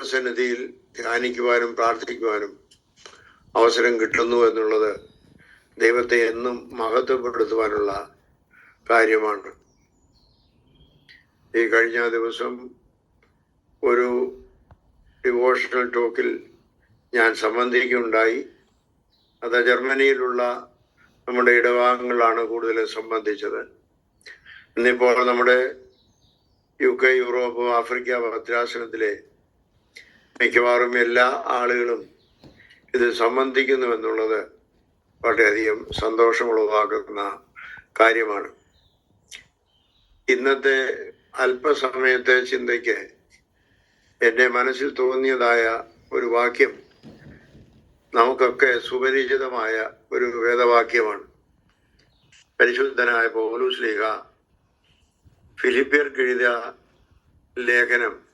ദൈവസന്നിധിയിൽ ധ്യാനിക്കുവാനും പ്രാർത്ഥിക്കുവാനും അവസരം കിട്ടുന്നു എന്നുള്ളത് ദൈവത്തെ എന്നും മഹത്വപ്പെടുത്തുവാനുള്ള കാര്യമാണ്. ഈ കഴിഞ്ഞ ദിവസം ഒരു ഡിവോഷണൽ ടോക്കിൽ ഞാൻ സംബന്ധിക്കുകയുണ്ടായി. അത് ജർമ്മനിയിലുള്ള നമ്മുടെ ഇടവാഹങ്ങളാണ് കൂടുതൽ സംബന്ധിച്ചത്. ഇന്നിപ്പോൾ നമ്മുടെ യു കെ യൂറോപ്പ് ആഫ്രിക്ക ഭദ്രാസനത്തിലെ മിക്കവാറും എല്ലാ ആളുകളും ഇത് സംബന്ധിക്കുന്നു എന്നുള്ളത് വളരെയധികം സന്തോഷമുളവാക്കുന്ന കാര്യമാണ്. ഇന്നത്തെ അല്പസമയത്തെ ചിന്തയ്ക്ക് എന്റെ മനസ്സിൽ തോന്നിയതായ ഒരു വാക്യം നമുക്കൊക്കെ സുപരിചിതമായ ഒരു വേദവാക്യമാണ്. പരിശുദ്ധനായ പൗലൂസ് ലീഗ ഫിലിപ്പിയർക്ക് എഴുതിയ ലേഖനം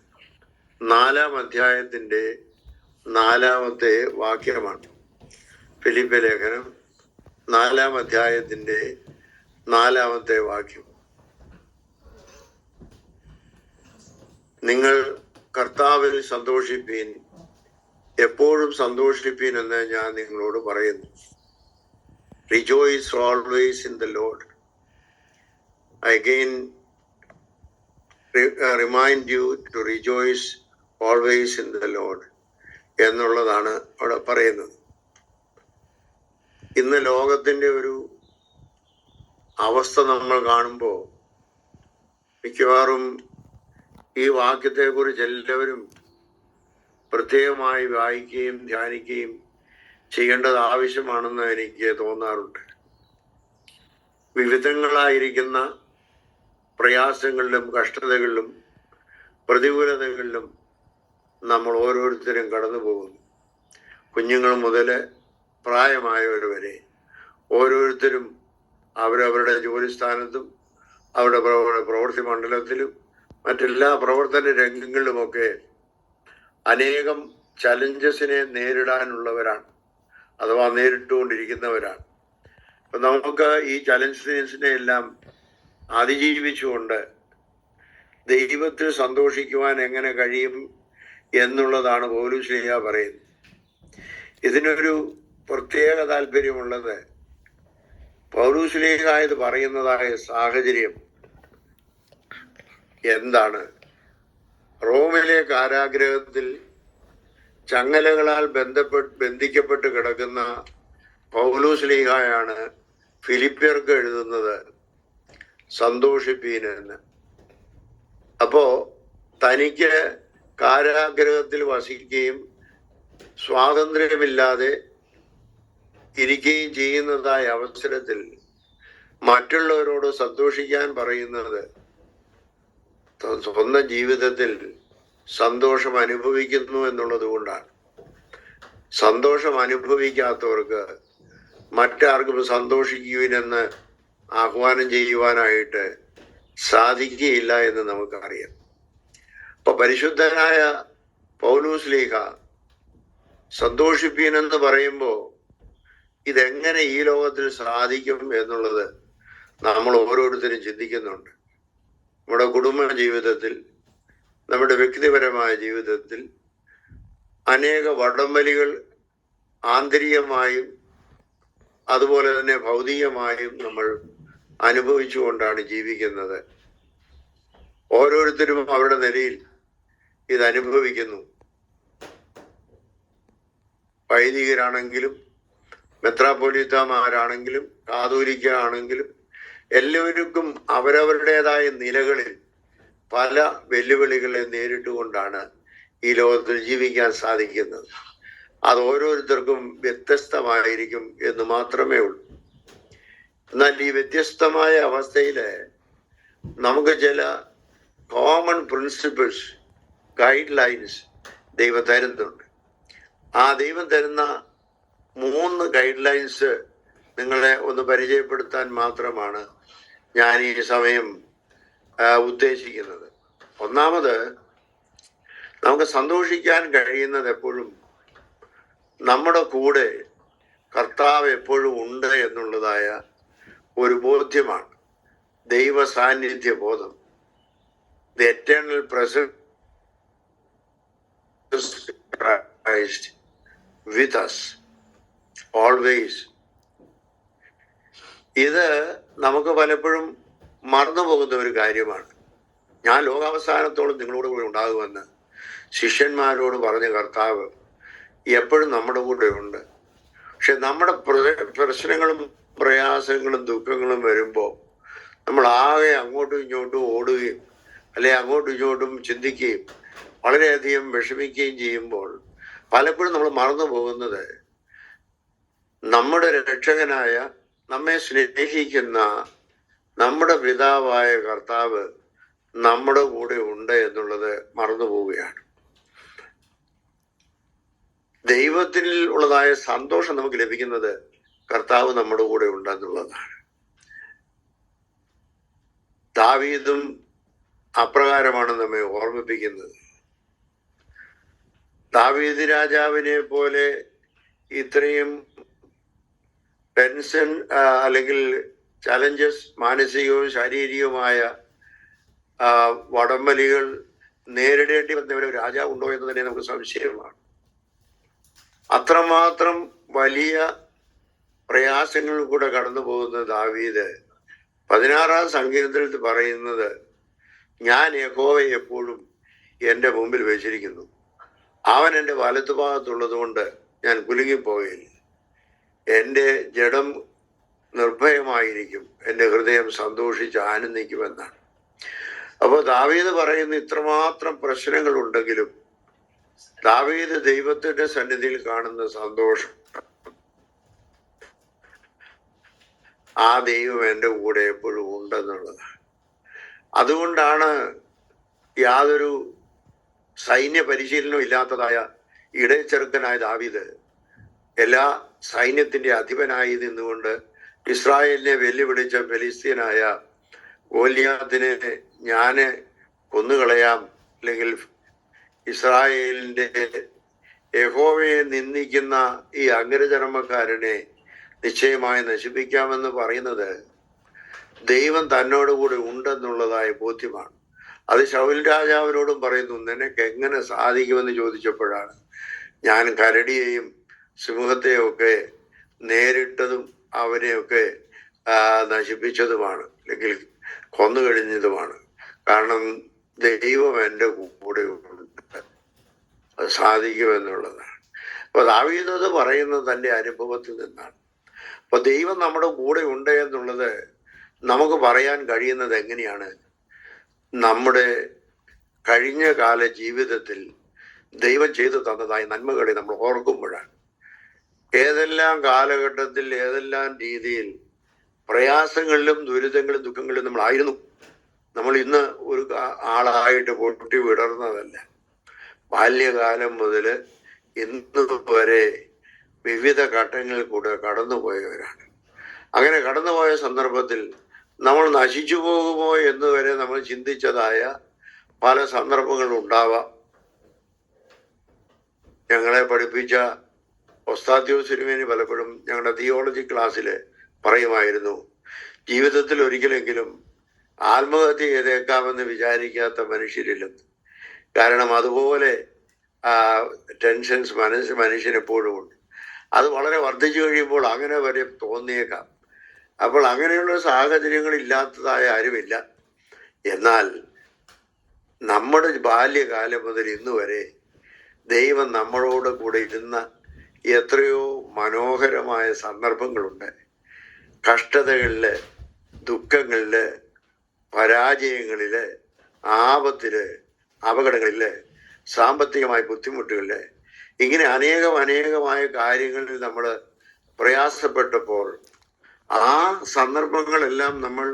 നാലാം അധ്യായത്തിന്റെ നാലാമത്തെ വാക്യമാണ്. ഫിലിപ്പ ലേഖനം നാലാം അധ്യായത്തിന്റെ നാലാമത്തെ വാക്യം. നിങ്ങൾ കർത്താവിൽ സന്തോഷിപ്പീൻ എപ്പോഴും സന്തോഷിപ്പീൻ എന്ന് ഞാൻ നിങ്ങളോട് പറയുന്നു. Rejoice always in the Lord again remind you to rejoice always in the Lord എന്നുള്ളതാണ് അവിടെ പറയുന്നത്. ഇന്ന് ലോകത്തിന്റെ ഒരു അവസ്ഥ നമ്മൾ കാണുമ്പോൾ മിക്കവാറും ഈ വാക്യത്തെക്കുറിച്ച് എല്ലാവരും പ്രത്യേകമായി വായിക്കുകയും ധ്യാനിക്കുകയും ചെയ്യേണ്ടത് ആവശ്യമാണെന്ന് എനിക്ക് തോന്നാറുണ്ട്. വിവിധങ്ങളായിരിക്കുന്ന പ്രയാസങ്ങളിലും കഷ്ടതകളിലും പ്രതികൂലതകളിലും നമ്മൾ ഓരോരുത്തരും കടന്നു പോകുന്നു. കുഞ്ഞുങ്ങൾ മുതൽ പ്രായമായവർ വരെ ഓരോരുത്തരും അവരവരുടെ ജോലിസ്ഥാനത്തും അവരുടെ പ്രവ- പ്രവൃത്തി മണ്ഡലത്തിലും മറ്റെല്ലാ പ്രവർത്തന രംഗങ്ങളിലുമൊക്കെ അനേകം ചലഞ്ചസിനെ നേരിടാനുള്ളവരാണ്. അഥവാ നേരിട്ടുകൊണ്ടിരിക്കുന്നവരാണ്. അപ്പം നമുക്ക് ഈ ചലഞ്ചസിനെ എല്ലാം അതിജീവിച്ചുകൊണ്ട് ദൈവത്തിൽ സന്തോഷിക്കുവാൻ എങ്ങനെ കഴിയും എന്നുള്ളതാണ് പൗലുശ്രീയ പറയുന്നത്. ഇതിനൊരു പ്രത്യേക താല്പര്യമുള്ളത് പൗലുശ്രീക ഇത് പറയുന്നതായ സാഹചര്യം എന്താണ്? റോമിലെ കാരാഗ്രഹത്തിൽ ചങ്ങലകളാൽ ബന്ധപ്പെട്ട് ബന്ധിക്കപ്പെട്ട് കിടക്കുന്ന പൗലൂസ് ഫിലിപ്പിയർക്ക് എഴുതുന്നത് സന്തോഷിപ്പീൻ എന്ന്. അപ്പോ തനിക്ക് കാരാഗ്രഹത്തിൽ വസിക്കുകയും സ്വാതന്ത്ര്യമില്ലാതെ ഇരിക്കുകയും ചെയ്യുന്നതായ അവസരത്തിൽ മറ്റുള്ളവരോട് സന്തോഷിക്കാൻ പറയുന്നത് സ്വ- സ്വന്തം ജീവിതത്തിൽ സന്തോഷം അനുഭവിക്കുന്നു എന്നുള്ളത് കൊണ്ടാണ്. സന്തോഷം അനുഭവിക്കാത്തവർക്ക് മറ്റാർക്കും സന്തോഷിക്കുവിനെന്ന് ആഹ്വാനം ചെയ്യുവാനായിട്ട് സാധിക്കുകയില്ല എന്ന് നമുക്കറിയാം. അപ്പൊ പരിശുദ്ധനായ പൗലൂസ് ലീഹ സന്തോഷിപ്പീനെന്ന് പറയുമ്പോൾ ഇതെങ്ങനെ ഈ ലോകത്തിൽ സാധിക്കും എന്നുള്ളത് നമ്മൾ ഓരോരുത്തരും ചിന്തിക്കുന്നുണ്ട്. നമ്മുടെ കുടുംബ ജീവിതത്തിൽ നമ്മുടെ വ്യക്തിപരമായ ജീവിതത്തിൽ അനേക വടംവലികൾ ആന്തരികമായും അതുപോലെ തന്നെ ഭൗതികമായും നമ്മൾ അനുഭവിച്ചുകൊണ്ടാണ് ജീവിക്കുന്നത്. ഓരോരുത്തരും അവരുടെ നിലയിൽ ഇത് അനുഭവിക്കുന്നു വൈദികരാണെങ്കിലും മെത്രാപൊലിത്തമാരാണെങ്കിലും കാതോലിക്ക ആണെങ്കിലും എല്ലാവർക്കും അവരവരുടേതായ നിലകളിൽ പല വെല്ലുവിളികളെ നേരിട്ടുകൊണ്ടാണ് ഈ ലോകത്തിൽ ജീവിക്കാൻ സാധിക്കുന്നത്. അത് ഓരോരുത്തർക്കും വ്യത്യസ്തമായിരിക്കും എന്ന് മാത്രമേ ഉള്ളൂ. എന്നാൽ ഈ വ്യത്യസ്തമായ അവസ്ഥയിൽ നമുക്ക് ചില കോമൺ പ്രിൻസിപ്പിൾസ് ഗൈഡ് ലൈൻസ് ദൈവം തരുന്നുണ്ട്. ആ ദൈവം തരുന്ന മൂന്ന് ഗൈഡ് ലൈൻസ് നിങ്ങളെ ഒന്ന് പരിചയപ്പെടുത്താൻ മാത്രമാണ് ഞാൻ ഈ സമയം ഉദ്ദേശിക്കുന്നത്. ഒന്നാമത് നമുക്ക് സന്തോഷിക്കാൻ കഴിയുന്നത് എപ്പോഴും നമ്മുടെ കൂടെ കർത്താവ് എപ്പോഴും ഉണ്ട് എന്നുള്ളതായ ഒരു ബോധ്യമാണ് ദൈവ സാന്നിധ്യ ബോധം the eternal presence Christ with us always. ഇത് നമുക്ക് പലപ്പോഴും മറന്നു പോകുന്ന ഒരു കാര്യമാണ് ഞാൻ ലോകാവസാനത്തോളം നിങ്ങളോട് കൂടെ ഉണ്ടാകുമെന്ന് ശിഷ്യന്മാരോട് പറഞ്ഞ കർത്താവ് എപ്പോഴും നമ്മുടെ കൂടെ ഉണ്ട് പക്ഷെ നമ്മുടെ പ്ര- പ്രശ്നങ്ങളും പ്രയാസങ്ങളും ദുഃഖങ്ങളും വരുമ്പോൾ നമ്മൾ ആകെ അങ്ങോട്ടും ഇങ്ങോട്ടും ഓടുകയും അല്ലെ അങ്ങോട്ടും ഇങ്ങോട്ടും ചിന്തിക്കുകയും വളരെയധികം വിഷമിക്കുകയും ചെയ്യുമ്പോൾ പലപ്പോഴും നമ്മൾ മറന്നു പോകുന്നത് നമ്മുടെ രക്ഷകനായ നമ്മെ സ്നേഹിക്കുന്ന നമ്മുടെ പിതാവായ കർത്താവ് നമ്മുടെ കൂടെ ഉണ്ട് എന്നുള്ളത് മറന്നു പോവുകയാണ്. ദൈവത്തിൽ ഉള്ളതായ സന്തോഷം നമുക്ക് ലഭിക്കുന്നത് കർത്താവ് നമ്മുടെ കൂടെ ഉണ്ട് എന്നുള്ളതാണ് ദാവീദും അപ്രകാരമാണ് നമ്മെ ഓർമ്മിപ്പിക്കുന്നത്. ദാവീദ് രാജാവിനെ പോലെ ഇത്രയും ടെൻഷൻ അല്ലെങ്കിൽ ചലഞ്ചസ് മാനസികവും ശാരീരികവുമായ വടംവലികൾ നേരിടേണ്ടി വന്ന ഒരു രാജാവ് ഉണ്ടോ എന്ന് തന്നെ നമുക്ക് സംശയമാണ്. അത്രമാത്രം വലിയ പ്രയാസങ്ങളിൽ കൂടെ കടന്നു പോകുന്ന ദാവീദ് പതിനാറാം സങ്കീർത്തനത്തിൽ പറയുന്നത് ഞാൻ യഹോവയെ എപ്പോഴും എന്റെ മുമ്പിൽ വെച്ചിരിക്കുന്നു. അവൻ എന്റെ വലതുഭാഗത്തുള്ളത് കൊണ്ട് ഞാൻ കുലുങ്ങിപ്പോയില്ല എന്റെ ജഡം നിർഭയമായിരിക്കും. എന്റെ ഹൃദയം സന്തോഷിച്ച് ആനന്ദിക്കുമെന്നാണ്. അപ്പോൾ ദാവീദ് പറയുന്ന ഇത്രമാത്രം പ്രശ്നങ്ങൾ ഉണ്ടെങ്കിലും ദാവീദ് ദൈവത്തിന്റെ സന്നിധിയിൽ കാണുന്ന സന്തോഷം. ആ ദൈവം എന്റെ കൂടെ എപ്പോഴും ഉണ്ടെന്നുള്ളതാണ്. അതുകൊണ്ടാണ് യാതൊരു സൈന്യ പരിശീലനം ഇല്ലാത്തതായ ഇടയച്ചെറുക്കനായ ദാവീദ് എല്ലാ സൈന്യത്തിന്റെ അധിപനായി നിന്നുകൊണ്ട് ഇസ്രായേലിനെ വെല്ലുവിളിച്ച ഫലിസ്തീനായ ഗോലിയാത്തിനെ ഞാൻ കൊന്നുകളയാം. അല്ലെങ്കിൽ ഇസ്രായേലിന്റെ യഹോവയെ നിന്ദിക്കുന്ന ഈ അഗ്രചർമ്മക്കാരനെ നിശ്ചയമായി നശിപ്പിക്കാമെന്ന് പറയുന്നത് ദൈവം തന്നോട് കൂടെ ഉണ്ടെന്നുള്ളതായ ബോധ്യമാണ്. അത് ശൗൽ രാജാവിനോടും പറയുന്നു നിനക്ക് എങ്ങനെ സാധിക്കുമെന്ന് ചോദിച്ചപ്പോഴാണ് ഞാൻ കരടിയെയും സിംഹത്തെയും ഒക്കെ നേരിട്ടതും അവരെയൊക്കെ നശിപ്പിച്ചതുമാണ് അല്ലെങ്കിൽ കൊന്നു കഴിഞ്ഞതുമാണ് കാരണം ദൈവം എന്റെ കൂടെ അത് സാധിക്കുമെന്നുള്ളതാണ്. അപ്പൊ ദാവീദത് പറയുന്നത് തന്റെ അനുഭവത്തിൽ നിന്നാണ്. അപ്പൊ ദൈവം നമ്മുടെ കൂടെ ഉണ്ട് എന്നുള്ളത് നമുക്ക് പറയാൻ കഴിയുന്നത് എങ്ങനെയാണ്? നമ്മുടെ കഴിഞ്ഞ കാല ജീവിതത്തിൽ ദൈവം ചെയ്തു തന്നതായ നന്മകളെ നമ്മൾ ഓർക്കുമ്പോഴാണ്. ഏതെല്ലാം കാലഘട്ടത്തിൽ ഏതെല്ലാം രീതിയിൽ പ്രയാസങ്ങളിലും ദുരിതങ്ങളിലും ദുഃഖങ്ങളിലും നമ്മളായിരുന്നു നമ്മൾ ഇന്ന് ഒരു ആളായിട്ട് പൊട്ടി വിടർന്നതല്ല. ബാല്യകാലം മുതൽ ഇന്ന് വരെ വിവിധ ഘട്ടങ്ങളിൽ കൂടെ കടന്നുപോയവരാണ്. അങ്ങനെ കടന്നുപോയ സന്ദർഭത്തിൽ നമ്മൾ നശിച്ചു പോകുമോ എന്ന് വരെ നമ്മൾ ചിന്തിച്ചതായ പല സന്ദർഭങ്ങൾ ഉണ്ടാവാം. ഞങ്ങളെ പഠിപ്പിച്ച ഒസ്താദ്യോ സിനിമേനി പലപ്പോഴും ഞങ്ങളുടെ തിയോളജി ക്ലാസ്സിൽ പറയുമായിരുന്നു ജീവിതത്തിൽ ഒരിക്കലെങ്കിലും ആത്മഹത്യ ചെയ്തേക്കാമെന്ന് വിചാരിക്കാത്ത മനുഷ്യരില്ലെന്ന് കാരണം അതുപോലെ ടെൻഷൻസ് മനസ്സ് മനുഷ്യനെപ്പോഴും ഉണ്ട്. അത് വളരെ വർദ്ധിച്ചു കഴിയുമ്പോൾ അങ്ങനെ വരെ തോന്നിയേക്കാം. അപ്പോൾ അങ്ങനെയുള്ള സാഹചര്യങ്ങൾ ഇല്ലാത്തതായ ആരുമില്ല. എന്നാൽ നമ്മുടെ ബാല്യകാലം മുതൽ ഇന്ന് വരെ ദൈവം നമ്മളോട് കൂടെ ഇരുന്ന എത്രയോ മനോഹരമായ സന്ദർഭങ്ങളുണ്ട്. കഷ്ടതകളിൽ ദുഃഖങ്ങളിൽ പരാജയങ്ങളിൽ ആപത്തിൽ അപകടങ്ങളിൽ സാമ്പത്തികമായ ബുദ്ധിമുട്ടുകളിൽ ഇങ്ങനെ അനേകം അനേകമായ കാര്യങ്ങളിൽ നമ്മൾ പ്രയാസപ്പെട്ടപ്പോൾ ആ സന്ദർഭങ്ങളെല്ലാം നമ്മൾ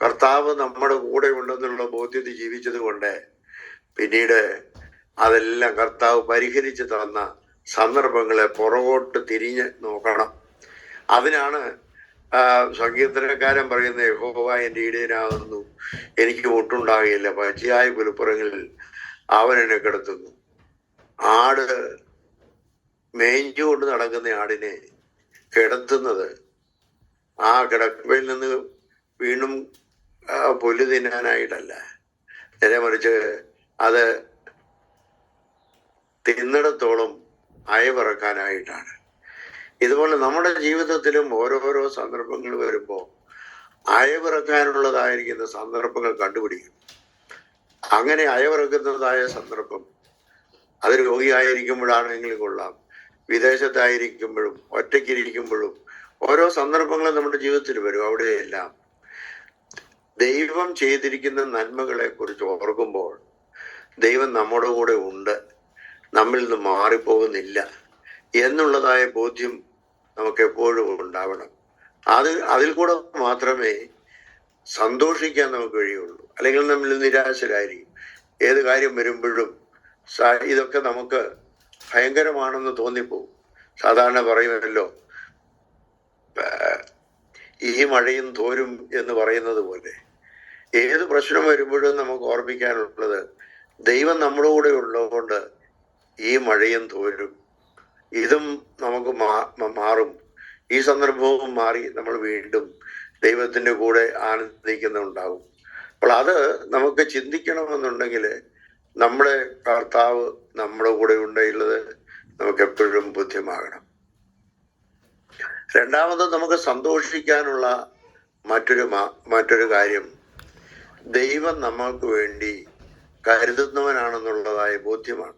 കർത്താവ് നമ്മുടെ കൂടെ ഉണ്ടെന്നുള്ള ബോധ്യത ജീവിച്ചത് കൊണ്ട് പിന്നീട് അതെല്ലാം കർത്താവ് പരിഹരിച്ചു തന്ന സന്ദർഭങ്ങളെ പുറകോട്ട് തിരിഞ്ഞ് നോക്കണം. അതിനാണ് സങ്കീർത്തനക്കാരൻ പറയുന്ന യഹോവ എന്റെ ഇടയനാകുന്നു എനിക്ക് ഒട്ടുണ്ടാകുകയില്ല പച്ചയായ പുലിപ്പുറങ്ങളിൽ അവൻ എന്നെ കിടത്തുന്നു. ആട് മേഞ്ഞുകൊണ്ട് നടക്കുന്ന ആടിനെ കിടത്തുന്നത് ആ കിടക്കയിൽ നിന്ന് വീണ്ടും പുല്ല് തിന്നാനായിട്ടല്ല. നേരെ മറിച്ച് അത് തിന്നിടത്തോളം അയവിറക്കാനായിട്ടാണ്. ഇതുപോലെ നമ്മുടെ ജീവിതത്തിലും ഓരോരോ സന്ദർഭങ്ങൾ വരുമ്പോൾ അയവിറക്കാനുള്ളതായിരിക്കുന്ന സന്ദർഭങ്ങൾ കണ്ടുപിടിക്കും. അങ്ങനെ അയവിറക്കുന്നതായ സന്ദർഭം അത് രോഗിയായിരിക്കുമ്പോഴാണെങ്കിലും കൊള്ളാം. വിദേശത്തായിരിക്കുമ്പോഴും ഒറ്റയ്ക്കിരിക്കുമ്പോഴും ഓരോ സന്ദർഭങ്ങളും നമ്മുടെ ജീവിതത്തിൽ വരും അവിടെയെല്ലാം. ദൈവം ചെയ്തിരിക്കുന്ന നന്മകളെ കുറിച്ച് ഓർക്കുമ്പോൾ ദൈവം നമ്മുടെ കൂടെ ഉണ്ട് നമ്മിൽ നിന്ന് മാറിപ്പോകുന്നില്ല എന്നുള്ളതായ ബോധ്യം നമുക്ക് എപ്പോഴും ഉണ്ടാവണം. അത് അതിൽ കൂടെ മാത്രമേ സന്തോഷിക്കാൻ നമുക്ക് കഴിയുള്ളൂ. അല്ലെങ്കിൽ നമ്മൾ നിരാശരായിരിക്കും. ഏത് കാര്യം വരുമ്പോഴും ഇതൊക്കെ നമുക്ക് ഭയങ്കരമാണെന്ന് തോന്നിപ്പോവും സാധാരണ പറയുമല്ലോ ഈ മഴയും തോരും എന്ന് പറയുന്നത് പോലെ ഏത് പ്രശ്നം വരുമ്പോഴും നമുക്ക് ഓർമ്മിക്കാനുള്ളത് ദൈവം നമ്മുടെ കൂടെ ഉള്ളതുകൊണ്ട് ഈ മഴയും തോരും. ഇതും നമുക്ക് മാറും. ഈ സന്ദർഭവും മാറി നമ്മൾ വീണ്ടും ദൈവത്തിന്റെ കൂടെ ആനന്ദിക്കുന്നുണ്ടാവും അപ്പോൾ അത് നമുക്ക് ചിന്തിക്കണമെന്നുണ്ടെങ്കിൽ നമ്മുടെ കർത്താവ് നമ്മുടെ കൂടെ ഉണ്ടെന്നുള്ളത് നമുക്ക് എപ്പോഴും ബുദ്ധിമാകണം രണ്ടാമത് നമുക്ക് സന്തോഷിക്കാനുള്ള മറ്റൊരു മറ്റൊരു കാര്യം. ദൈവം നമ്മൾക്ക് വേണ്ടി കരുതുന്നവനാണെന്നുള്ളതായ ബോധ്യമാണ്.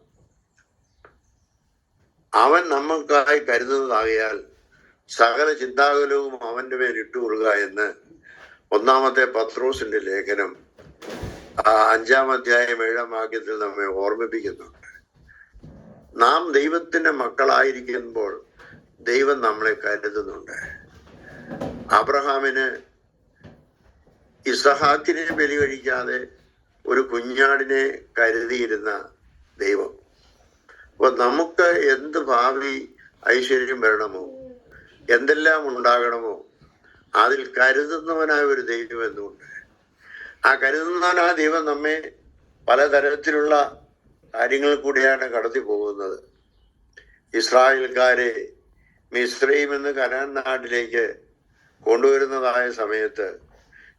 അവൻ നമ്മൾക്കായി കരുതുന്നതാകിയാൽ സകല ചിന്താകുലവും അവന്റെ മേൽ ഇട്ടുകൊള്ളുക എന്ന് ഒന്നാമത്തെ പത്രോസിന്റെ ലേഖനം അഞ്ചാം അധ്യായം ഏഴാം വാക്യത്തിൽ നമ്മെ ഓർമ്മിപ്പിക്കുന്നുണ്ട്. നാം ദൈവത്തിന്റെ മക്കളായിരിക്കുമ്പോൾ ദൈവം നമ്മളെ കരുതുന്നുണ്ട്. അബ്രഹാമിന് ഇസഹാക്കിനെ ബലി കഴിക്കാതെ ഒരു കുഞ്ഞാടിനെ കരുതിയിരുന്ന ദൈവം. അപ്പൊ നമുക്ക് എന്ത് ഭാവി ഐശ്വര്യം വരണമോ? എന്തെല്ലാം ഉണ്ടാകണമോ? അതിൽ കരുതുന്നവനായ ഒരു ദൈവം എന്നുണ്ട് ആ കരുതുന്നവനായ ദൈവം നമ്മെ പലതരത്തിലുള്ള കാര്യങ്ങൾ കൂടിയാണ് കടത്തി പോകുന്നത് ഇസ്രായേൽക്കാരെ മിശ്രയും കനാൻ നാട്ടിലേക്ക് കൊണ്ടുവരുന്നതായ സമയത്ത്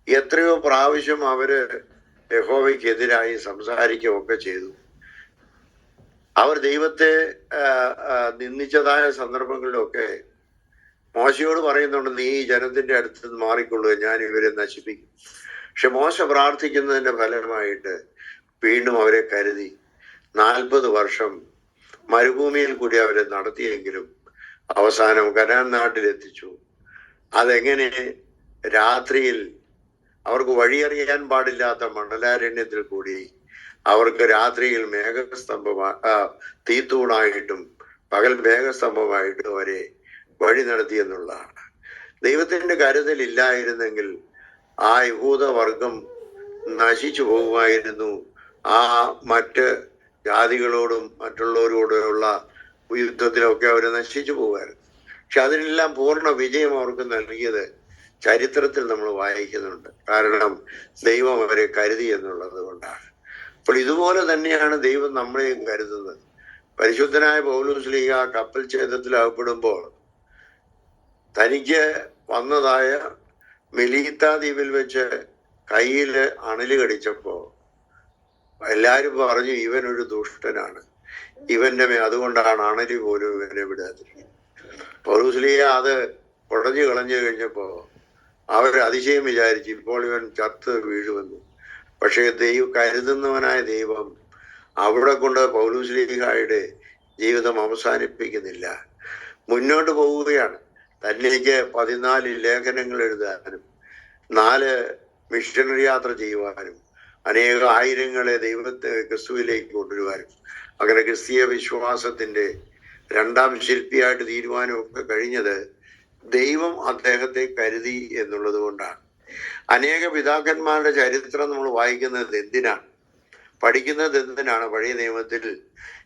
എത്രയോ പ്രാവശ്യം അവർ യഹോവയ്ക്കെതിരായി സംസാരിക്കുകയൊക്കെ ചെയ്തു. അവർ ദൈവത്തെ നിന്ദിച്ചതായ സന്ദർഭങ്ങളിലൊക്കെ മോശയോട് പറയുന്നുണ്ട് നീ ഈ ജനത്തിന്റെ അടുത്ത് നിന്ന് മാറിക്കൊള്ളുക ഞാൻ ഇവരെ നശിപ്പിക്കും. പക്ഷെ മോശ പ്രാർത്ഥിക്കുന്നതിന്റെ ഫലമായിട്ട് വീണ്ടും അവരെ കരുതി. നാൽപ്പത് വർഷം മരുഭൂമിയിൽ കൂടി അവരെ നടത്തിയെങ്കിലും അവസാനം കനാൻ നാട്ടിലെത്തിച്ചു അതെങ്ങനെ? രാത്രിയിൽ അവർക്ക് വഴിയറിയാൻ പാടില്ലാത്ത മണ്ഡലാരണ്യത്തിൽ കൂടി അവർക്ക് രാത്രിയിൽ മേഘസ്തംഭമാ തീത്തൂണായിട്ടും പകൽ മേഘസ്തംഭമായിട്ടും അവരെ വഴി നടത്തി എന്നുള്ളതാണ്. ദൈവത്തിന്റെ കരുതൽ ഇല്ലായിരുന്നെങ്കിൽ ആ യഹൂദവർഗം നശിച്ചു പോകുമായിരുന്നു. ആ മറ്റ് ജാതികളോടും മറ്റുള്ളവരോടുള്ള യുദ്ധത്തിലൊക്കെ അവർ നശിച്ചു പോകുമായിരുന്നു പക്ഷെ അതിനെല്ലാം പൂർണ വിജയം അവർക്ക് നൽകിയത് ചരിത്രത്തിൽ നമ്മൾ വായിക്കുന്നുണ്ട്. കാരണം ദൈവം അവരെ കരുതി എന്നുള്ളത് കൊണ്ടാണ്. അപ്പോൾ ഇതുപോലെ തന്നെയാണ് ദൈവം നമ്മളെയും കരുതുന്നത്. പരിശുദ്ധനായ പൗലൂസ്ലീഗ കപ്പൽ ഛേദത്തിൽ അകപ്പെടുമ്പോൾ തനിക്ക് വന്നതായ മെലീത്ത ദ്വീപിൽ വെച്ച് കയ്യിൽ അണൽ കടിച്ചപ്പോ എല്ലാരും പറഞ്ഞു ഇവനൊരു ദുഷ്ടനാണ്. ഇവന്റെ മേ അതുകൊണ്ടാണ് അണരി പോലും ഇവനെ വിടാതിരിക്കുന്നത് പൗലൂസ്ലീഗ അത് കുടഞ്ഞു കളഞ്ഞു കഴിഞ്ഞപ്പോ അവർ അതിശയം വിചാരിച്ചു ഇപ്പോൾ ഇവൻ ചത്ത് വീഴുമെന്ന്. പക്ഷേ ദൈവം കരുതുന്നവനായ ദൈവം അവിടെ കൊണ്ട് പൗലൂസ്ലിഹായുടെ ജീവിതം അവസാനിപ്പിക്കുന്നില്ല. മുന്നോട്ട് പോവുകയാണ്. തന്നിലേക്ക് പതിനാല് ലേഖനങ്ങൾ എഴുതാനും നാല് മിഷണറി യാത്ര ചെയ്യുവാനും അനേക ആയിരങ്ങളെ ദൈവത്തെ ക്രിസ്തുവിലേക്ക് കൊണ്ടുവരുവാനും അങ്ങനെ ക്രിസ്തീയ വിശ്വാസത്തിന്റെ രണ്ടാം ശില്പിയായിട്ട് തീരുമാനമൊക്കെ കഴിഞ്ഞത് ദൈവം അദ്ദേഹത്തെ കരുതി എന്നുള്ളത് കൊണ്ടാണ്. അനേക പിതാക്കന്മാരുടെ ചരിത്രം നമ്മൾ വായിക്കുന്നത് എന്തിനാണ്? പഠിക്കുന്നത് എന്തിനാണ്? പഴയ നിയമത്തിൽ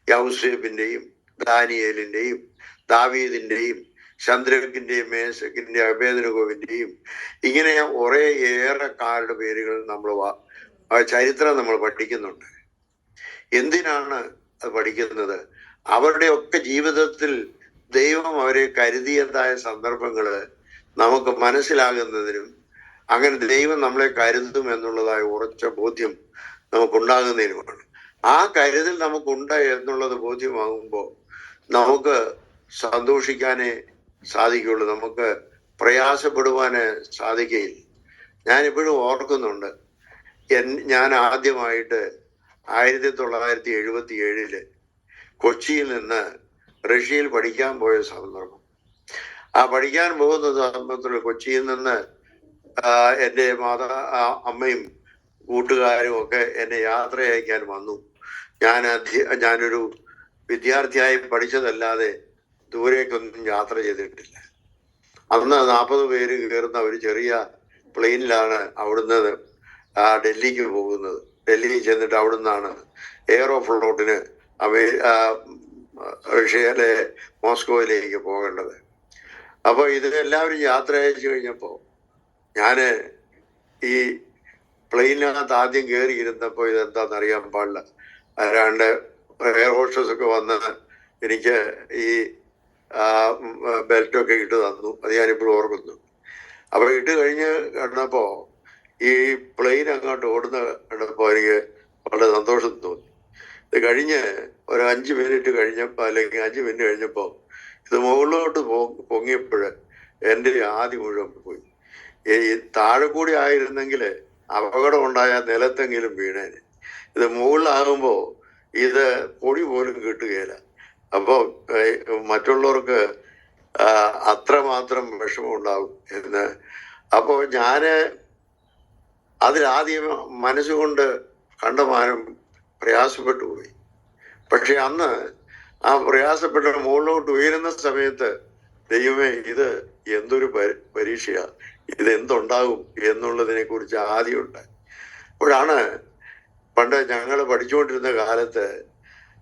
യൗസേബിന്റെയും ദാനിയേലിന്റെയും ദാവീദിന്റെയും ചന്ദ്രകിന്റെയും മേശക്കിന്റെ അഭേദനകോവിന്റെയും ഇങ്ങനെ കുറെ ഏറെക്കാരുടെ പേരുകൾ നമ്മൾ ചരിത്രം നമ്മൾ പഠിക്കുന്നുണ്ട്. എന്തിനാണ് പഠിക്കുന്നത്. അവരുടെയൊക്കെ ജീവിതത്തിൽ ദൈവം അവരെ കരുതിയതായ സന്ദർഭങ്ങൾ നമുക്ക് മനസ്സിലാകുന്നതിനും അങ്ങനെ ദൈവം നമ്മളെ കരുതും എന്നുള്ളതായ ഉറച്ച ബോധ്യം നമുക്കുണ്ടാകുന്നതിനുമാണ്. ആ കരുതൽ നമുക്കുണ്ട് എന്നുള്ളത് ബോധ്യമാകുമ്പോൾ നമുക്ക് സന്തോഷിക്കാനേ സാധിക്കുള്ളൂ നമുക്ക് പ്രയാസപ്പെടുവാന് സാധിക്കുകയില്ല. ഞാനിപ്പോഴും ഓർക്കുന്നുണ്ട്. എൻ ഞാൻ ആദ്യമായിട്ട് ആയിരത്തി തൊള്ളായിരത്തി എഴുപത്തി ഏഴിൽ കൊച്ചിയിൽ നിന്ന് റഷ്യയിൽ പഠിക്കാൻ പോയ സന്ദർഭം. ആ പഠിക്കാൻ പോകുന്ന സന്ദർഭത്തിൽ കൊച്ചിയിൽ നിന്ന് എന്റെ മാതാ അമ്മയും കൂട്ടുകാരും ഒക്കെ എന്നെ യാത്ര അയക്കാൻ വന്നു. ഞാൻ ഞാനൊരു വിദ്യാർത്ഥിയായി പഠിച്ചതല്ലാതെ ദൂരേക്കൊന്നും യാത്ര ചെയ്തിട്ടില്ല. അന്ന് നാൽപ്പത് പേര് കയറുന്ന ഒരു ചെറിയ പ്ലെയിനിലാണ് അവിടുന്ന് ഡൽഹിക്ക് പോകുന്നത്. ഡൽഹിയിൽ ചെന്നിട്ട് അവിടെ നിന്നാണ് എയറോ ഫ്ലോട്ടിന് അമേ റഷ്യയിലെ മോസ്കോയിലേക്ക് പോകേണ്ടത്. അപ്പോൾ ഇത് എല്ലാവരും യാത്ര അയച്ചു കഴിഞ്ഞപ്പോൾ ഞാൻ ഈ പ്ലെയിനകത്ത് ആദ്യം കയറി ഇരുന്നപ്പോൾ ഇതെന്താണെന്ന് അറിയാൻ പാടില്ല. അല്ലാണ്ട് എയർ ഹോസ്റ്റസ് ഒക്കെ വന്ന് എനിക്ക് ഈ ബെൽറ്റൊക്കെ ഇട്ട് തന്നു. അത് ഞാനിപ്പോഴും ഓർക്കുന്നു. അപ്പോൾ ഇട്ട് കഴിഞ്ഞ് കണ്ടപ്പോൾ ഈ പ്ലെയിൻ അങ്ങോട്ട് ഓടുന്ന കണ്ടപ്പോൾ എനിക്ക് വളരെ സന്തോഷം തോന്നി. ഇത് കഴിഞ്ഞ് ഒരു അഞ്ച് മിനിറ്റ് കഴിഞ്ഞപ്പോൾ അല്ലെങ്കിൽ അഞ്ച് മിനിറ്റ് കഴിഞ്ഞപ്പോൾ ഇത് മുകളിലോട്ട് പൊങ്ങിയപ്പോഴ് എന്റെ ആദ്യം മുഴുവൻ പോയി. ഈ താഴെ കൂടി ആയിരുന്നെങ്കിൽ അപകടം ഉണ്ടായ നിലത്തെങ്കിലും വീണേന്. ഇത് മുകളിലാകുമ്പോൾ ഇത് പൊടി പോലും കിട്ടുകയില്ല. അപ്പോൾ മറ്റുള്ളവർക്ക് അത്രമാത്രം വിഷമം ഉണ്ടാവും എന്ന്. അപ്പോൾ ഞാൻ അതിലാദ്യം മനസ്സുകൊണ്ട് കണ്ടമാനം പ്രയാസപ്പെട്ടു പോയി. പക്ഷെ അന്ന് ആ പ്രയാസപ്പെട്ട മുകളിലോട്ട് ഉയരുന്ന സമയത്ത് ദൈവമേ ഇത് എന്തൊരു പരീക്ഷയാണ് പരീക്ഷയാ? ഇത് എന്തുണ്ടാകും എന്നുള്ളതിനെ കുറിച്ച് ആദ്യം ഉണ്ടായി അപ്പോഴാണ് പണ്ട് ഞങ്ങൾ പഠിച്ചുകൊണ്ടിരുന്ന കാലത്ത്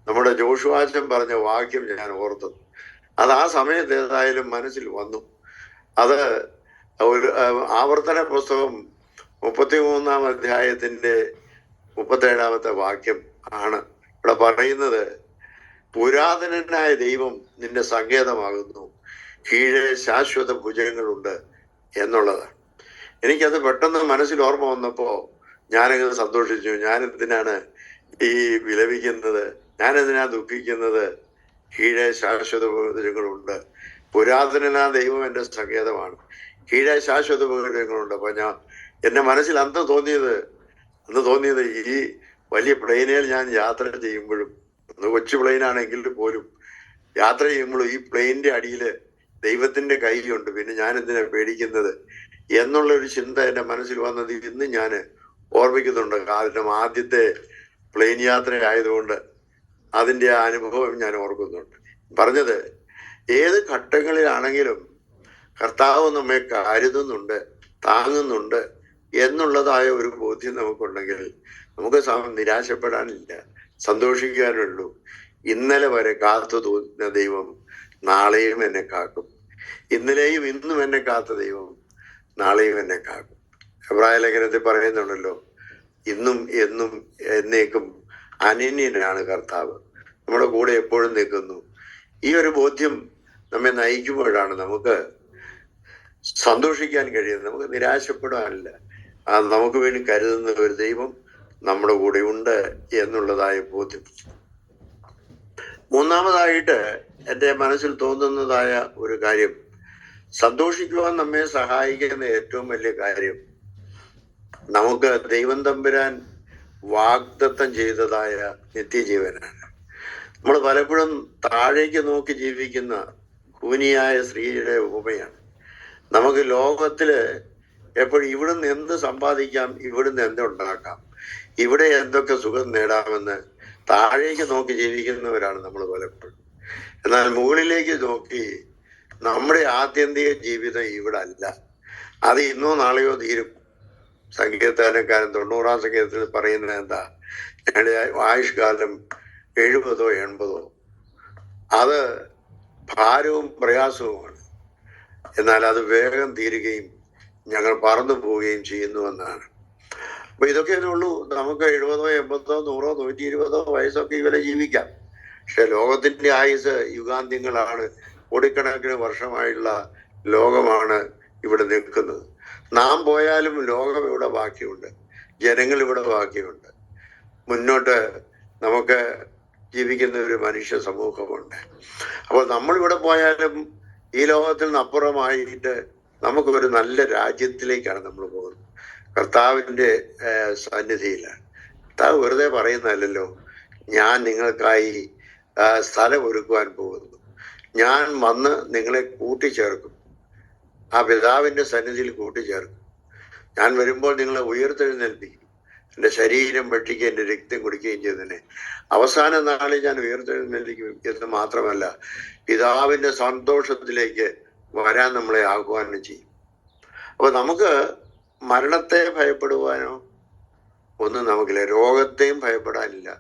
നമ്മുടെ ജോഷുവാശൻ പറഞ്ഞ വാക്യം ഞാൻ ഓർത്തത്. അത് ആ സമയത്ത് ഏതായാലും മനസ്സിൽ വന്നു. അത് ഒരു ആവർത്തന പുസ്തകം മുപ്പത്തി മൂന്നാം അധ്യായത്തിന്റെ മുപ്പത്തേഴാമത്തെ വാക്യം ആണ് ഇവിടെ പറയുന്നത്. പുരാതനനായ ദൈവം നിന്റെ സങ്കേതമാകുന്നു. കീഴെ ശാശ്വത ഭുജങ്ങളുണ്ട് എന്നുള്ളതാണ്. എനിക്കത് പെട്ടെന്ന് മനസ്സിൽ ഓർമ്മ വന്നപ്പോ ഞാനങ്ങനെ സന്തോഷിച്ചു. ഞാൻ എന്തിനാണ് ഈ വിലപിക്കുന്നത്? ഞാൻ എന്തിനാ ദുഃഖിക്കുന്നത്? കീഴെ ശാശ്വത ഭുജങ്ങളുണ്ട്. പുരാതനനാ ദൈവം എന്റെ സങ്കേതമാണ്. കീഴെ ശാശ്വത ഭുജങ്ങളുണ്ട്. അപ്പൊ ഞാൻ എന്റെ മനസ്സിൽ അന്ന് തോന്നിയത് അന്ന് തോന്നിയത് ഈ വലിയ പ്ലെയിനിൽ ഞാൻ യാത്ര ചെയ്യുമ്പോഴും ഒന്ന് കൊച്ചു പ്ലെയിനാണെങ്കിൽ പോലും യാത്ര ചെയ്യുമ്പോഴും ഈ പ്ലെയിനിന്റെ അടിയിൽ ദൈവത്തിന്റെ കയ്യിലുണ്ട് പിന്നെ ഞാൻ എന്തിനാ പേടിക്കുന്നത്? എന്നുള്ള ഒരു ചിന്ത എന്റെ മനസ്സിൽ വന്നത് ഇന്ന് ഞാൻ ഓർമ്മിക്കുന്നുണ്ട്. കാരണം ആദ്യത്തെ പ്ലെയിൻ യാത്ര ആയതുകൊണ്ട് അതിന്റെ ആ അനുഭവം ഞാൻ ഓർക്കുന്നുണ്ട്. പറഞ്ഞത് ഏത് ഘട്ടങ്ങളിലാണെങ്കിലും കർത്താവ് നമ്മെ കരുതുന്നുണ്ട് താങ്ങുന്നുണ്ട് എന്നുള്ളതായ ഒരു ബോധ്യം നമുക്കുണ്ടെങ്കിൽ നമുക്ക് നിരാശപ്പെടാനില്ല സന്തോഷിക്കാനുള്ളൂ. ഇന്നലെ വരെ കാത്തു തോന്നുന്ന ദൈവം നാളെയും എന്നെ കാക്കും. ഇന്നലെയും ഇന്നും എന്നെ കാത്ത ദൈവം നാളെയും എന്നെ കാക്കും. എബ്രായ ലേഖനത്തിൽ പറയുന്നുണ്ടല്ലോ ഇന്നും എന്നും എന്നേക്കും അനന്യനാണ് കർത്താവ്. നമ്മുടെ കൂടെ എപ്പോഴും നിൽക്കുന്നു. ഈ ഒരു ബോധ്യം നമ്മെ നയിക്കുമ്പോഴാണ് നമുക്ക് സന്തോഷിക്കാൻ കഴിയുന്നത്. നമുക്ക് നിരാശപ്പെടാനില്ല. നമുക്ക് വേണ്ടി കരുതുന്ന ഒരു ദൈവം നമ്മുടെ കൂടെ ഉണ്ട് എന്നുള്ളതായി ബോധ്യം മൂന്നാമതായിട്ട് എന്റെ മനസ്സിൽ തോന്നുന്നതായ ഒരു കാര്യം സന്തോഷിക്കുവാൻ നമ്മെ സഹായിക്കുന്ന ഏറ്റവും വലിയ കാര്യം നമുക്ക് ദൈവം തമ്പുരാൻ വാഗ്ദത്തം ചെയ്തതായ നിത്യജീവനാണ്. നമ്മൾ പലപ്പോഴും താഴേക്ക് നോക്കി ജീവിക്കുന്ന കൂനിയായ സ്ത്രീയുടെ ഉപമയാണ്. നമുക്ക് ലോകത്തിൽ എപ്പോഴും ഇവിടുന്ന് എന്ത് സമ്പാദിക്കാം? ഇവിടുന്ന് എന്തുണ്ടാക്കാം ഇവിടെ എന്തൊക്കെ സുഖം നേടാമെന്ന് താഴേക്ക് നോക്കി ജീവിക്കുന്നവരാണ് നമ്മൾ പലപ്പോഴും. എന്നാൽ മുകളിലേക്ക് നോക്കി നമ്മുടെ ആത്യന്തിക ജീവിതം ഇവിടെ അല്ല അത് ഇന്നോ നാളെയോ തീരും. സംഗീതക്കാരൻ തൊണ്ണൂറാം സംഗീതത്തിൽ പറയുന്നത് എന്താ? ഞങ്ങളുടെ ആയുഷ്കാലം എഴുപതോ എൺപതോ. അത് ഭാരവും പ്രയാസവുമാണ്. എന്നാൽ അത് വേഗം തീരുകയും ഞങ്ങൾ പറന്നു പോവുകയും ചെയ്യുന്നു എന്നാണ്. അപ്പൊ ഇതൊക്കെ ഉള്ളൂ. നമുക്ക് എഴുപതോ എൺപതോ നൂറോ നൂറ്റി ഇരുപതോ വയസ്സൊക്കെ ഇവരെ ജീവിക്കാം. പക്ഷെ ലോകത്തിന്റെ ആയുസ് യുഗാന്ത്യങ്ങളാണ്. കോടിക്കണക്കിന് വർഷമായുള്ള ലോകമാണ് ഇവിടെ നിൽക്കുന്നത്. നാം പോയാലും ലോകം ഇവിടെ ബാക്കിയുണ്ട്. ജനങ്ങൾ ഇവിടെ ബാക്കിയുണ്ട്. മുന്നോട്ട് നമുക്ക് ജീവിക്കുന്ന ഒരു മനുഷ്യ സമൂഹമുണ്ട്. അപ്പോൾ നമ്മൾ ഇവിടെ പോയാലും ഈ ലോകത്തിൽ നിന്ന് അപ്പുറമായിട്ട് നമുക്കൊരു നല്ല രാജ്യത്തിലേക്കാണ് നമ്മൾ പോകുന്നത്. കർത്താവിന്റെ സന്നിധിയിലാണ്. കർത്താവ് വെറുതെ പറയുന്നതല്ലല്ലോ ഞാൻ നിങ്ങൾക്കായി സ്ഥലം ഒരുക്കുവാൻ പോകുന്നു. ഞാൻ വന്ന് നിങ്ങളെ കൂട്ടിച്ചേർക്കും. ആ പിതാവിന്റെ സന്നിധിയിൽ കൂട്ടിച്ചേർക്കും. ഞാൻ വരുമ്പോൾ നിങ്ങളെ ഉയർത്തെഴുന്നേൽപ്പിക്കും. എന്റെ ശരീരം ഭക്ഷിക്കുകയും എന്റെ രക്തം കുടിക്കുകയും ചെയ്തതിനെ അവസാന നാളിൽ ഞാൻ ഉയർത്തെഴുന്നേൽപ്പിക്കും എന്ന് മാത്രമല്ല പിതാവിന്റെ സന്തോഷത്തിലേക്ക് വരാൻ നമ്മളെ ആഹ്വാനം ചെയ്യും. അപ്പോൾ നമുക്ക് മരണത്തെ ഭയപ്പെടുവാനോ ഒന്നും നമുക്കില്ല. രോഗത്തെയും ഭയപ്പെടാനില്ല.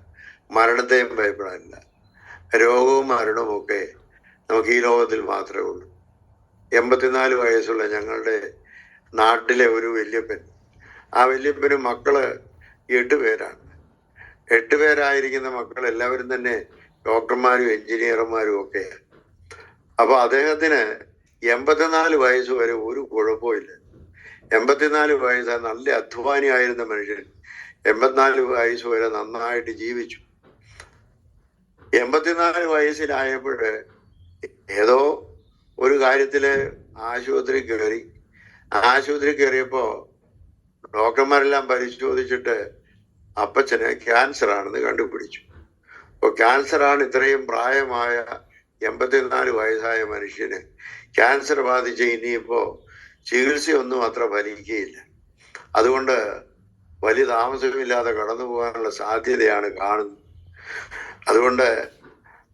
മരണത്തെയും ഭയപ്പെടാനില്ല. രോഗവും മരണവും ഒക്കെ നമുക്ക് ഈ ലോകത്തിൽ മാത്രമേ ഉള്ളൂ. എൺപത്തിനാല് വയസ്സുള്ള ഞങ്ങളുടെ നാട്ടിലെ ഒരു വല്യപ്പൻ. ആ വല്യപ്പന് മക്കൾ എട്ട് പേരാണ്. എട്ട് പേരായിരിക്കുന്ന മക്കൾ എല്ലാവരും തന്നെ ഡോക്ടർമാരും എഞ്ചിനീയർമാരും ഒക്കെയാണ്. അപ്പൊ അദ്ദേഹത്തിന് എൺപത്തിനാല് വയസ്സ് വരെ ഒരു കുഴപ്പമില്ല എൺപത്തിനാല് വയസ്സ് നല്ല അധ്വാനിയായിരുന്ന മനുഷ്യൻ എൺപത്തിനാല് വയസ്സ് വരെ നന്നായിട്ട് ജീവിച്ചു. എൺപത്തിനാല് വയസ്സിലായപ്പോഴ് ഏതോ ഒരു കാര്യത്തിൽ ആശുപത്രി കയറി. ആശുപത്രി കയറിയപ്പോ ഡോക്ടർമാരെല്ലാം പരിശോധിച്ചിട്ട് അപ്പച്ചന് ക്യാൻസർ ആണെന്ന് കണ്ടുപിടിച്ചു. അപ്പോൾ ക്യാൻസർ ആണ് ഇത്രയും പ്രായമായ എൺപത്തിനാല് വയസ്സായ മനുഷ്യന് ക്യാൻസർ ബാധിച്ച് ഇനിയിപ്പോ ചികിത്സയൊന്നും അത്ര ഫലിക്കുകയില്ല. അതുകൊണ്ട് വലിയ താമസമില്ലാതെ കടന്നു പോകാനുള്ള സാധ്യതയാണ് കാണുന്നത്. അതുകൊണ്ട്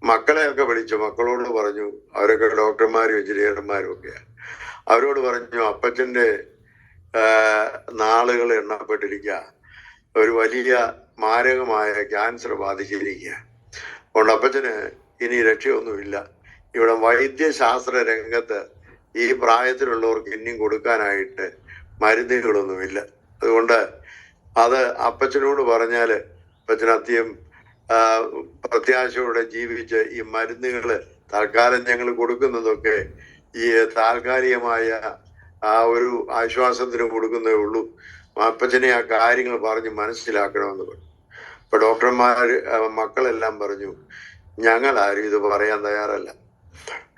മക്കളെയൊക്കെ വിളിച്ചു മക്കളോട് പറഞ്ഞു അവരൊക്കെ ഡോക്ടർമാരും എഞ്ചിനീയർമാരും ഒക്കെ. അവരോട് പറഞ്ഞു അപ്പച്ചന്റെ നാളുകൾ എണ്ണപ്പെട്ടിരിക്കുക ഒരു വലിയ മാരകമായ ക്യാൻസർ ബാധിച്ചിരിക്കുക അതുകൊണ്ട് അപ്പച്ചന് ഇനി രക്ഷയൊന്നുമില്ല. ഇവിടെ വൈദ്യശാസ്ത്ര രംഗത്ത് ഈ പ്രായത്തിലുള്ളവർക്ക് ഇനിയും കൊടുക്കാനായിട്ട് മരുന്നുകളൊന്നുമില്ല. അതുകൊണ്ട് അത് അപ്പച്ചനോട് പറഞ്ഞാൽ അപ്പച്ചൻ അത്യം പ്രത്യാശയോടെ ജീവിച്ച് ഈ മരുന്നുകൾ തൽക്കാലം ഞങ്ങൾ കൊടുക്കുന്നതൊക്കെ ഈ താൽക്കാലികമായ ആ ഒരു ആശ്വാസത്തിന് കൊടുക്കുന്നേ ഉള്ളൂ. അപ്പച്ചനെ ആ കാര്യങ്ങൾ പറഞ്ഞ് മനസ്സിലാക്കണമെന്ന് പറഞ്ഞു. ഇപ്പൊ ഡോക്ടർമാർ മക്കളെല്ലാം പറഞ്ഞു ഞങ്ങൾ ആരും ഇത് പറയാൻ തയ്യാറല്ല.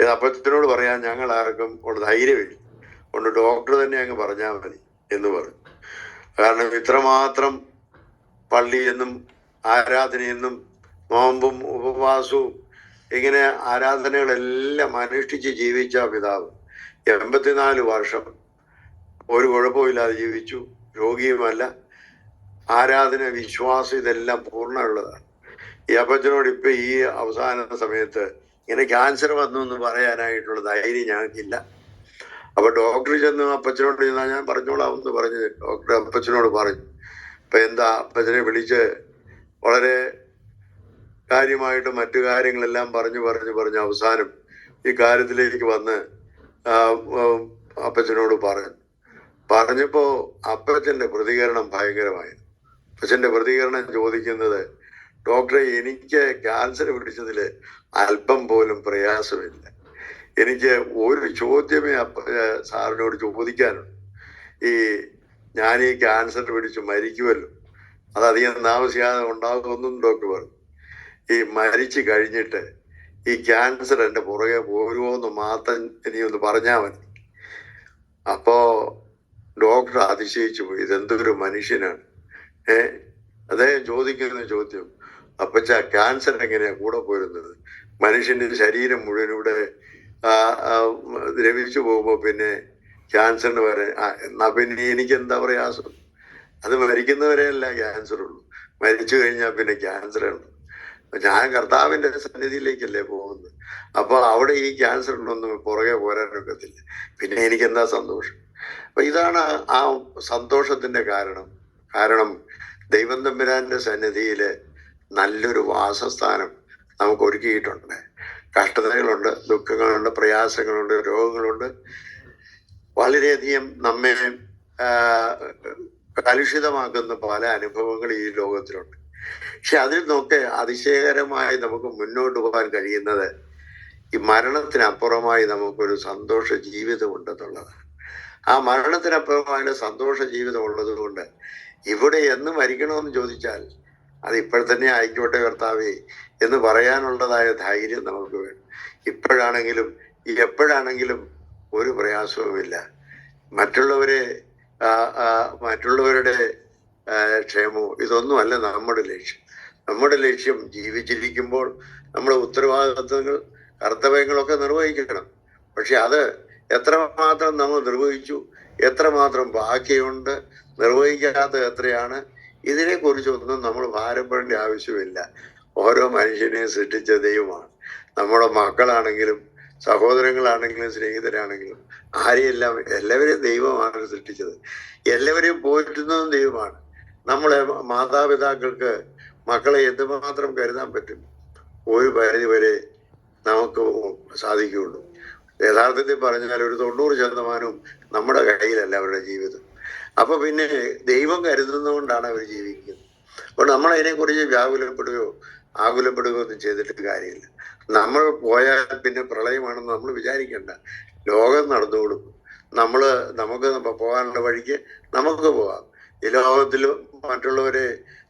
ഇത് അപ്പച്ചനോട് പറയാൻ ഞങ്ങൾ ആർക്കും ഉള്ള ധൈര്യമില്ല. കൊണ്ട് ഡോക്ടർ തന്നെ അങ്ങ് പറഞ്ഞാൽ മതി എന്ന് പറഞ്ഞു. കാരണം ഇത്രമാത്രം പള്ളി പള്ളിയെന്നും ആരാധനയെന്നും നോമ്പും ഉപവാസവും ഇങ്ങനെ ആരാധനകളെല്ലാം അനുഷ്ഠിച്ച് ജീവിച്ച പിതാവ് എൺപത്തിനാല് വർഷം ഒരു കുഴപ്പമില്ലാതെ ജീവിച്ചു. രോഗിയുമല്ല. ആരാധന വിശ്വാസം ഇതെല്ലാം പൂർണമുള്ളതാണ്. ഈ അപ്പച്ചനോട് ഇപ്പൊ ഈ അവസാന സമയത്ത് ഇങ്ങനെ ക്യാൻസർ വന്നു എന്ന് പറയാനായിട്ടുള്ള ധൈര്യം ഞങ്ങൾക്കില്ല. അപ്പൊ ഡോക്ടർ ചെന്ന് അപ്പച്ചനോട് ചെന്നാൽ ഞാൻ പറഞ്ഞോളാം എന്ന് പറഞ്ഞ് ഡോക്ടർ അപ്പച്ചനോട് പറഞ്ഞു. അപ്പൊ എന്താ അപ്പച്ചനെ വിളിച്ച് വളരെ കാര്യമായിട്ട് മറ്റു കാര്യങ്ങളെല്ലാം പറഞ്ഞു പറഞ്ഞു പറഞ്ഞ് അവസാനം ഈ കാര്യത്തിലേക്ക് വന്ന് അപ്പച്ചനോട് പറഞ്ഞു. പറഞ്ഞപ്പോ അപ്പച്ചന്റെ പ്രതികരണം ഭയങ്കരമായിരുന്നു. അപ്പച്ചന്റെ പ്രതികരണം ചോദിക്കുന്നത് ഡോക്ടറെ എനിക്ക് ക്യാൻസർ പിടിച്ചതിൽ അല്പം പോലും പ്രയാസമില്ല. എനിക്ക് ഒരു ചോദ്യമേ സാറിനോട് ചോദിക്കാനുണ്ട് ഈ ഞാൻ ഈ ക്യാൻസർ പിടിച്ച് മരിക്കുമല്ലോ അതധികം അധികം ഉണ്ടാകുമെന്നും ഡോക്ടർ പറഞ്ഞു. ഈ മരിച്ചു കഴിഞ്ഞിട്ട് ഈ ക്യാൻസർ എന്റെ പുറകെ പോരുമോ എന്ന് മാത്രം ഇനി ഒന്ന് പറഞ്ഞാൽ മതി. അപ്പോ ഡോക്ടർ അതിശയിച്ചു പോയി. ഇതെന്തൊരു മനുഷ്യനാണ്? ഏ അദ്ദേഹം ചോദിക്കുന്ന ചോദ്യം അപ്പച്ച ക്യാൻസർ എങ്ങനെയാ കൂടെ പോരുന്നത്? മനുഷ്യന്റെ ശരീരം മുഴുവൻ ഇവിടെ ദ്രവിച്ചു പോകുമ്പോ പിന്നെ ക്യാൻസറിന് വരെ എന്നാ പിന്നെ എനിക്ക് എന്താ പ്രയാസം അത് മരിക്കുന്നവരെയല്ല ക്യാൻസർ ഉള്ളൂ. മരിച്ചു കഴിഞ്ഞാൽ പിന്നെ ക്യാൻസർ ഉണ്ട് ഞാൻ കർത്താവിന്റെ സന്നിധിയിലേക്കല്ലേ പോകുന്നത്. അപ്പൊ അവിടെ ഈ ക്യാൻസർ ഉണ്ടൊന്നും പുറകെ പോരാനൊക്കത്തില്ല പിന്നെ എനിക്ക് എന്താ സന്തോഷം? അപ്പൊ ഇതാണ് ആ സന്തോഷത്തിന്റെ കാരണം. കാരണം ദൈവം തമ്പുരാന്റെ സന്നിധിയിൽ നല്ലൊരു വാസസ്ഥാനം നമുക്ക് ഒരുക്കിയിട്ടുണ്ട്. കഷ്ടതകളുണ്ട് ദുഃഖങ്ങളുണ്ട് പ്രയാസങ്ങളുണ്ട് രോഗങ്ങളുണ്ട്. വളരെയധികം നമ്മെ കലുഷിതമാക്കുന്ന പല അനുഭവങ്ങൾ ഈ ലോകത്തിലുണ്ട്. പക്ഷെ അതിൽ നിന്നൊക്കെ അതിശയകരമായി നമുക്ക് മുന്നോട്ട് പോകാൻ കഴിയുന്നത് ഈ മരണത്തിനപ്പുറമായി നമുക്കൊരു സന്തോഷ ജീവിതം ഉണ്ടെന്നുള്ളതാണ് ആ മരണത്തിനപ്പുറമായിട്ട് സന്തോഷ ജീവിതം ഉള്ളതുകൊണ്ട് ഇവിടെ എന്ന് മരിക്കണമെന്ന് ചോദിച്ചാൽ അത് തന്നെ ആയിക്കോട്ടെ കർത്താവേ എന്ന് പറയാനുള്ളതായ ധൈര്യം നമുക്ക് വേണം. ഇപ്പോഴാണെങ്കിലും എപ്പോഴാണെങ്കിലും ഒരു പ്രയാസവുമില്ല. മറ്റുള്ളവരെ മറ്റുള്ളവരുടെ ക്ഷേമവും ഇതൊന്നുമല്ല നമ്മുടെ ലക്ഷ്യം. നമ്മുടെ ലക്ഷ്യം ജീവിച്ചിരിക്കുമ്പോൾ നമ്മുടെ ഉത്തരവാദിത്വങ്ങൾ കർത്തവ്യങ്ങളൊക്കെ നിർവഹിക്കണം. പക്ഷെ അത് എത്രമാത്രം നമ്മൾ നിർവഹിച്ചു എത്രമാത്രം ബാക്കിയുണ്ട് നിർവഹിക്കാത്ത എത്രയാണ് ഇതിനെക്കുറിച്ചൊന്നും നമ്മൾ ഭാരപ്പെടേണ്ട ആവശ്യമില്ല. ഓരോ മനുഷ്യനെയും സൃഷ്ടിച്ച ദൈവമാണ്. നമ്മുടെ മക്കളാണെങ്കിലും സഹോദരങ്ങളാണെങ്കിലും സ്നേഹിതരാണെങ്കിലും ആരെയെല്ലാം എല്ലാവരെയും ദൈവമാണ് സൃഷ്ടിച്ചത്. എല്ലാവരെയും പോറ്റുന്നതും ദൈവമാണ്. നമ്മളെ മാതാപിതാക്കൾക്ക് മക്കളെ എന്തുമാത്രം കരുതാൻ പറ്റും? ഒരു പരിധി വരെ നമുക്ക് സാധിക്കുകയുള്ളൂ. യഥാർത്ഥത്തിൽ പറഞ്ഞാൽ ഒരു തൊണ്ണൂറ് ശതമാനവും നമ്മുടെ കയ്യിലല്ല അവരുടെ ജീവിതം. അപ്പൊ പിന്നെ ദൈവം കരുതുന്നതുകൊണ്ടാണ് അവർ ജീവിക്കുന്നത്. അപ്പോൾ നമ്മൾ അതിനെക്കുറിച്ച് വ്യാകുലപ്പെടുകയോ ആകുലപ്പെടുകയോ ഒന്നും ചെയ്തിട്ട് കാര്യമില്ല. നമ്മൾ പോയാൽ പിന്നെ പ്രളയമാണെന്ന് നമ്മൾ വിചാരിക്കേണ്ട. ലോകം നടന്നു കൊടുക്കും. നമ്മൾ നമുക്ക് പോകാനുള്ള വഴിക്ക് നമുക്ക് പോകാം. ഈ ലോകത്തിൽ മറ്റുള്ളവരെ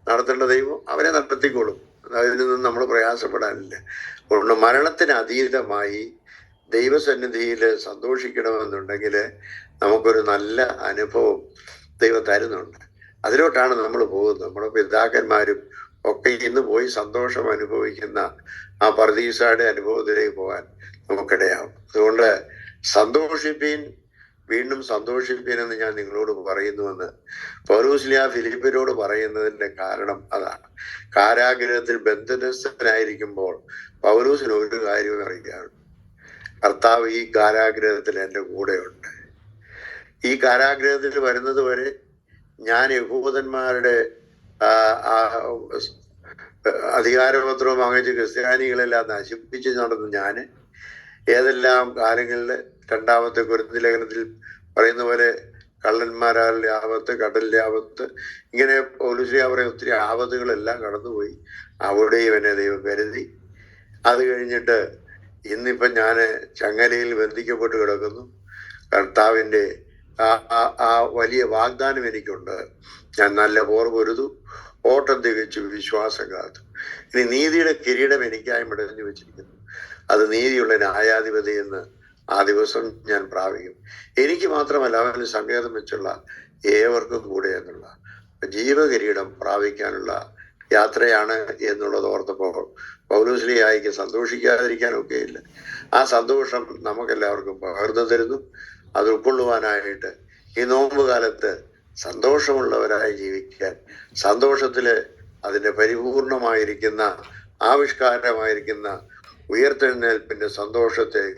നടത്തേണ്ട ദൈവം അവരെ നടത്തിക്കോളും അതിൽ നിന്നും നമ്മൾ പ്രയാസപ്പെടാനില്ല. മരണത്തിന് അതീതമായി ദൈവസന്നിധിയിൽ സന്തോഷിക്കണമെന്നുണ്ടെങ്കിൽ നമുക്കൊരു നല്ല അനുഭവം ദൈവം തരുന്നുണ്ട്. അതിലോട്ടാണ് നമ്മൾ പോകുന്നത്. നമ്മുടെ പിതാക്കന്മാരും ഒക്കെ ഇന്ന് പോയി സന്തോഷം അനുഭവിക്കുന്ന ആ പർദീസയുടെ അനുഭവത്തിലേക്ക് പോകാൻ നമുക്കിടയാവും. അതുകൊണ്ട് സന്തോഷിപ്പീൻ വീണ്ടും സന്തോഷിപ്പീൻ എന്ന് ഞാൻ നിങ്ങളോട് പറയുന്നുവെന്ന് പൗരൂസ്ലിയ ഫിലിപ്പിനോട് പറയുന്നതിന്റെ കാരണം അതാണ്. കാരാഗ്രഹത്തിൽ ബന്ധനസ്ഥനായിരിക്കുമ്പോൾ പൗരൂസിന് ഒരു കാര്യവും അറിയുകയാണ് കർത്താവ് ഈ കാരാഗ്രഹത്തിൽ എന്റെ കൂടെയുണ്ട്. ഈ കാരാഗ്രഹത്തിൽ വരുന്നത് വരെ ഞാൻ യഹൂദന്മാരുടെ അധികാരപത്രവും വാങ്ങിച്ച് ക്രിസ്ത്യാനികളെല്ലാം നശിപ്പിച്ച് നടന്ന ഞാൻ ഏതെല്ലാം കാലങ്ങളിൽ രണ്ടാമത്തെ കുരുത്തി ലേഖനത്തിൽ പറയുന്ന പോലെ കള്ളന്മാരാൽ ആപത്ത് കടലിലെ ആപത്ത് ഇങ്ങനെ പോലീസിലെ പറയുന്ന ഒത്തിരി ആപത്തുകളെല്ലാം കടന്നുപോയി. അവിടെയും എന്നെ ദൈവം കരുതി. അത് കഴിഞ്ഞിട്ട് ഇന്നിപ്പം ഞാൻ ചങ്ങലയിൽ ബന്ധിക്കപ്പെട്ട് കിടക്കുന്നു. കർത്താവിന്റെ ആ വലിയ വാഗ്ദാനം എനിക്കുണ്ട്. ഞാൻ നല്ല പോർ ഓട്ടം തികച്ചു വിശ്വാസം കാത്തു. ഇനി നീതിയുടെ കിരീടം എനിക്കായി മടഞ്ഞു വെച്ചിരിക്കുന്നു. അത് നീതിയുള്ള ന്യായാധിപതി എന്ന് ആ ദിവസം ഞാൻ പ്രാപിക്കും. എനിക്ക് മാത്രമല്ല അവന് സങ്കേതം വെച്ചുള്ള ഏവർക്കും കൂടെ എന്നുള്ള ജീവകിരീടം പ്രാപിക്കാനുള്ള യാത്രയാണ് എന്നുള്ളത് ഓർത്തപ്പോൾ പൗലോസ്ലിയായിക്ക് സന്തോഷിക്കാതിരിക്കാനൊക്കെ ഇല്ല ആ സന്തോഷം നമുക്കെല്ലാവർക്കും പകർന്നു തരുന്നു. അത് ഉൾക്കൊള്ളുവാനായിട്ട് ഈ നോമ്പ് കാലത്ത് സന്തോഷമുള്ളവരായി ജീവിക്കാൻ സന്തോഷത്തിൽ അതിന്റെ പരിപൂർണമായിരിക്കുന്ന ആവിഷ്കാരമായിരിക്കുന്ന ഉയർത്തെഴുന്നേൽപ്പിന്റെ സന്തോഷത്തെ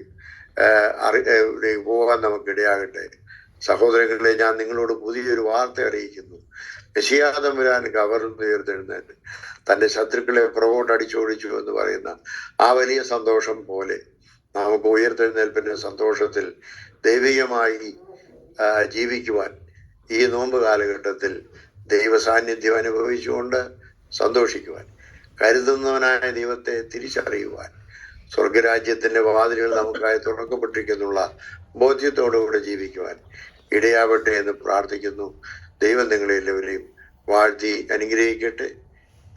അറി- പോകാൻ നമുക്കിടയാകട്ടെ. സഹോദരങ്ങളെ ഞാൻ നിങ്ങളോട് പുതിയൊരു വാർത്ത അറിയിക്കുന്നു. യശിയാദം വരാൻ കവർന്ന് ഉയർത്തെഴുന്നേറ്റ് തന്റെ ശത്രുക്കളെ പുറകോട്ട് അടിച്ചോടിച്ചു എന്ന് പറയുന്ന ആ വലിയ സന്തോഷം പോലെ നമുക്ക് ഉയർത്തെഴുന്നേൽപ്പിന്റെ സന്തോഷത്തിൽ ദൈവികമായി ജീവിക്കുവാൻ ഈ നോമ്പ് കാലഘട്ടത്തിൽ ദൈവ സാന്നിധ്യം അനുഭവിച്ചുകൊണ്ട് സന്തോഷിക്കുവാൻ കരുതുന്നവനായ ദൈവത്തെ തിരിച്ചറിയുവാൻ സ്വർഗരാജ്യത്തിന്റെ വാതിലുകൾ നമുക്കായി തുറക്കപ്പെട്ടിരിക്കുന്നുള്ള ബോധ്യത്തോടുകൂടെ ജീവിക്കുവാൻ ഇടയാവട്ടെ എന്ന് പ്രാർത്ഥിക്കുന്നു. ദൈവം നിങ്ങളെ എല്ലാവരെയും വാഴ്ത്തി അനുഗ്രഹിക്കട്ടെ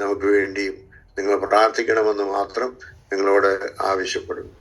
നമുക്ക് വേണ്ടിയും നിങ്ങൾ പ്രാർത്ഥിക്കണമെന്ന് മാത്രം നിങ്ങളോട് ആവശ്യപ്പെടുന്നു.